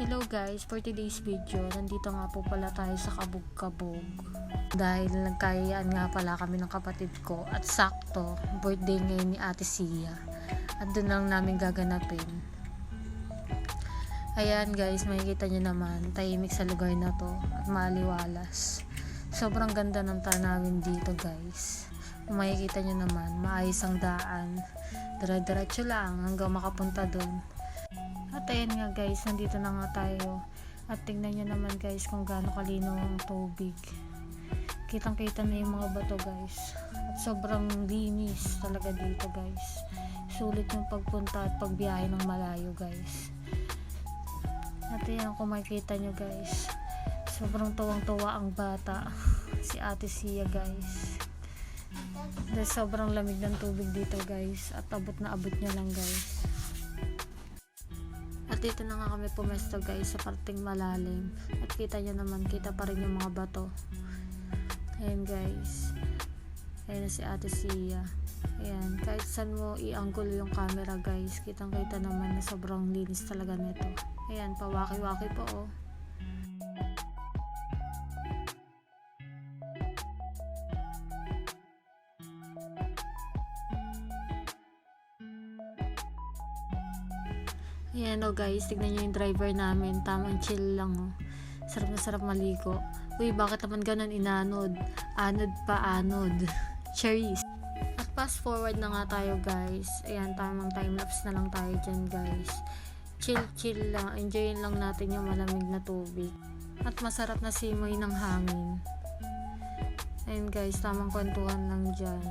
Hello guys, for today's video, nandito nga po pala tayo sa Kabog-Kabog. Dahil nagkayaan nga pala kami ng kapatid ko at sakto, birthday ngayon ni Ate Sia. At doon lang namin gaganapin. Ayan guys, makikita nyo naman, tahimik sa lugar na to at maliwalas. Sobrang ganda ng tanawin dito guys. Kung makikita nyo naman, maayos ang daan. Dire-diretso lang hanggang makapunta doon. At nga guys, nandito na nga tayo. At tingnan nyo naman guys kung gaano kalinaw ang tubig. Kitang kita na yung mga bato guys. At sobrang linis talaga dito guys. Sulit yung pagpunta at pagbiyahe ng malayo guys. At ayan kung makikita nyo guys. Sobrang tuwang-tuwa ang bata. Si ate Sia guys. Dahil sobrang lamig ng tubig dito guys. At abot na abot niya lang guys. At dito na nga kami pumesto guys sa parting malalim. At kita nyo naman, kita pa rin yung mga bato. Ayan guys. Ayan si ate Sia. Ayan, kahit saan mo i-angle yung camera guys, kitang kita naman na sobrang linis talaga nito. Ayan, pawaki-waki po oh. Ayan o guys, tignan nyo yung driver namin. Tamang chill lang o. Sarap na sarap maligo. Uy, bakit naman ganun inanod? Anod pa anod. Cherries. At fast forward na nga tayo guys. Ayan, tamang time-lapse na lang tayo dyan guys. Chill chill lang. Enjoyin lang natin yung malamig na tubig. At masarap na simoy ng hangin. Ayan guys, tamang kwentuhan lang dyan.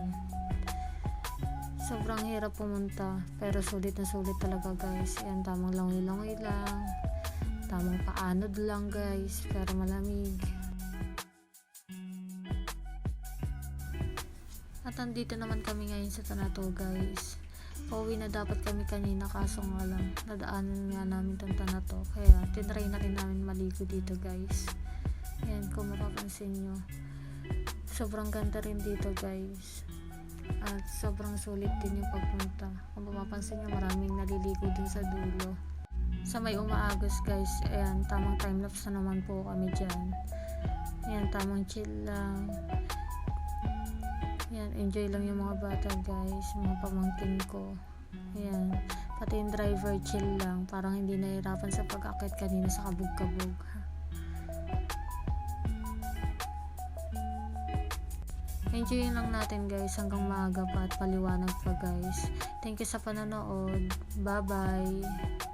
Sobrang hirap pumunta, pero sulit na sulit talaga guys. Ayan, tamang langoy-langoy lang. Tamang paanod lang guys, pero malamig. At andito naman kami ngayon sa Tanato guys. Pauwi na dapat kami kanina kaso nga lang, nadaanan nga namin tong Tanato. Kaya tinry na rin namin maligo dito guys. Ayan, kung mapapansin nyo. Sobrang ganda rin dito guys at sobrang sulit din yung pagpunta. Kung mapapansin nyo, maraming naliligo din sa dulo. Sa may umaagos guys, ayan, tamang time-lapse na naman po kami dyan. Ayan, tamang chill lang. Ayan, enjoy lang yung mga bata guys, mga pamangkin ko. Ayan, pati yung driver chill lang, parang hindi nahirapan sa pag-akit kanina sa kabog-kabog. Enjoyin lang natin guys hanggang maaga pa at paliwanag pa guys. Thank you sa panonood. Bye bye.